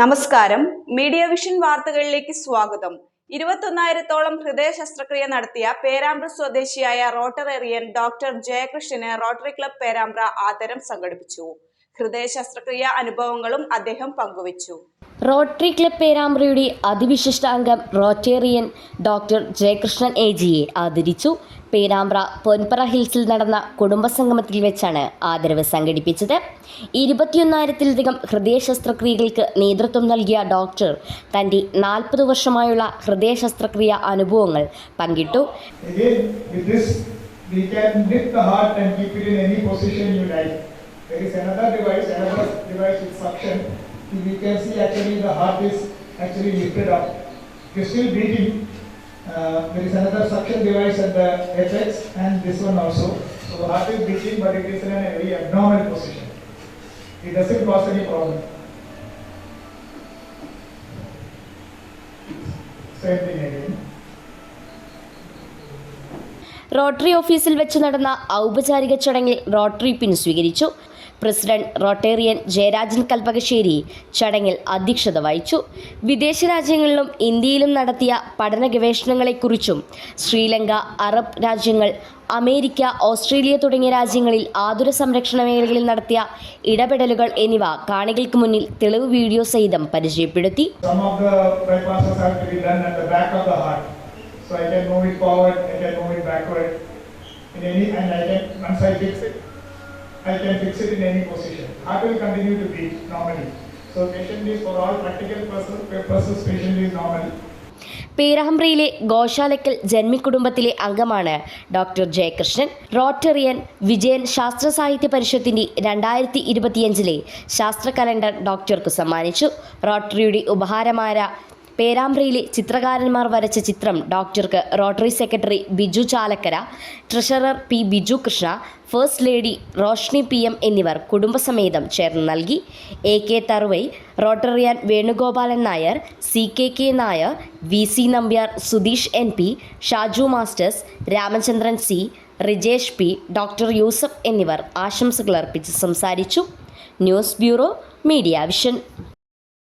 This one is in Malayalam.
നമസ്കാരം. മീഡിയ വിഷൻ വാർത്തകളിലേക്ക് സ്വാഗതം. ഇരുപത്തൊന്നായിരത്തോളം ഹൃദയ ശസ്ത്രക്രിയ നടത്തിയ പേരാമ്പ്ര സ്വദേശിയായ റോട്ടറേറിയൻ ഡോക്ടർ ജയകൃഷ്ണന് റോട്ടറി ക്ലബ് പേരാമ്പ്ര ആദരം സംഘടിപ്പിച്ചു. ഹൃദയ ശസ്ത്രക്രിയ അനുഭവങ്ങളും അദ്ദേഹം പങ്കുവച്ചു. റോട്ടറി ക്ലബ് പേരാമ്പ്രയുടെ അതിവിശിഷ്ടാംഗം റോട്ടേറിയൻ ഡോക്ടർ ജയകൃഷ്ണൻ എ ജിയെ ആദരിച്ചു. പേരാമ്പ്ര പൊൻപറ ഹിൽസിൽ നടന്ന കുടുംബസംഗമത്തിൽ വെച്ചാണ് ആദരവ് സംഘടിപ്പിച്ചത്. ഇരുപത്തിയൊന്നായിരത്തിലധികം ഹൃദയ ശസ്ത്രക്രിയകൾക്ക് നേതൃത്വം നൽകിയ ഡോക്ടർ തന്റെ നാൽപ്പത് വർഷമായുള്ള ഹൃദയ ശസ്ത്രക്രിയ അനുഭവങ്ങൾ പങ്കിട്ടു. There is another we can lift the heart and keep it in any position you like. There is another device, another device with suction. We can see actually the heart is actually lifted up. Is still breathing. Uh, there is another suction device at the apex and this one also. So the heart is beating, but it is in a very abnormal position. It doesn't cause any problem. Same thing again. Rotary ഓഫീസിൽ വെച്ച് നടന്ന ഔപചാരിക ചടങ്ങിൽ റോട്ടറി പിൻ സ്വീകരിച്ചു പ്രസിഡന്റ് റോട്ടേറിയൻ ജയരാജൻ കൽപ്പകശ്ശേരി ചടങ്ങിൽ അധ്യക്ഷത വഹിച്ചു വിദേശ രാജ്യങ്ങളിലും ഇന്ത്യയിലും നടത്തിയ പഠന ഗവേഷണങ്ങളെക്കുറിച്ചും ശ്രീലങ്ക അറബ് രാജ്യങ്ങൾ അമേരിക്ക ഓസ്ട്രേലിയ തുടങ്ങിയ രാജ്യങ്ങളിൽ ആതുര സംരക്ഷണ മേഖലകളിൽ നടത്തിയ ഇടപെടലുകൾ എന്നിവ കാണികൾക്ക് മുന്നിൽ തെളിവ് വീഡിയോ സഹിതം പരിചയപ്പെടുത്തി. So I can move it forward, I can move it backward. Any, and I can, once I fix it, I can fix it in any position. Heart will continue to beat normally. So patient is for all practical purposes, patient is normal. പേരാമ്പ്രയിലെ ഗോശാലയ്ക്കൽ ജന്മിക്കുടുംബത്തിലെ അംഗമാണ് ഡോക്ടർ ജയകൃഷ്ണൻ റോട്ടറിയൻ വിജയൻ ശാസ്ത്ര സാഹിത്യ പരിഷത്തിന്റെ രണ്ടായിരത്തി ഇരുപത്തിയഞ്ചിലെ ശാസ്ത്ര കലണ്ടർ ഡോക്ടർക്ക് സമ്മാനിച്ചു റോട്ടറിയുടെ ഉപഹാരമായ പേരാമ്പ്രയിലെ ചിത്രകാരന്മാർ വരച്ച ചിത്രം ഡോക്ടർക്ക് rotary secretary Biju Chalakkara treasurer P Biju Krishna first lady Roshni P M എന്നിവർ കുടുംബസമേതം ചേർന്ന് നൽകി. A K Tharuvai rotarian Venugopalan Nair C K K Nair V C Nambiar Sudheesh N P Shaju masters Ramachandran C Rijesh P doctor Yusuf എന്നിവർ ആശംസകൾ അർപ്പിച്ച് സംസാരിച്ചു. News bureau media vision.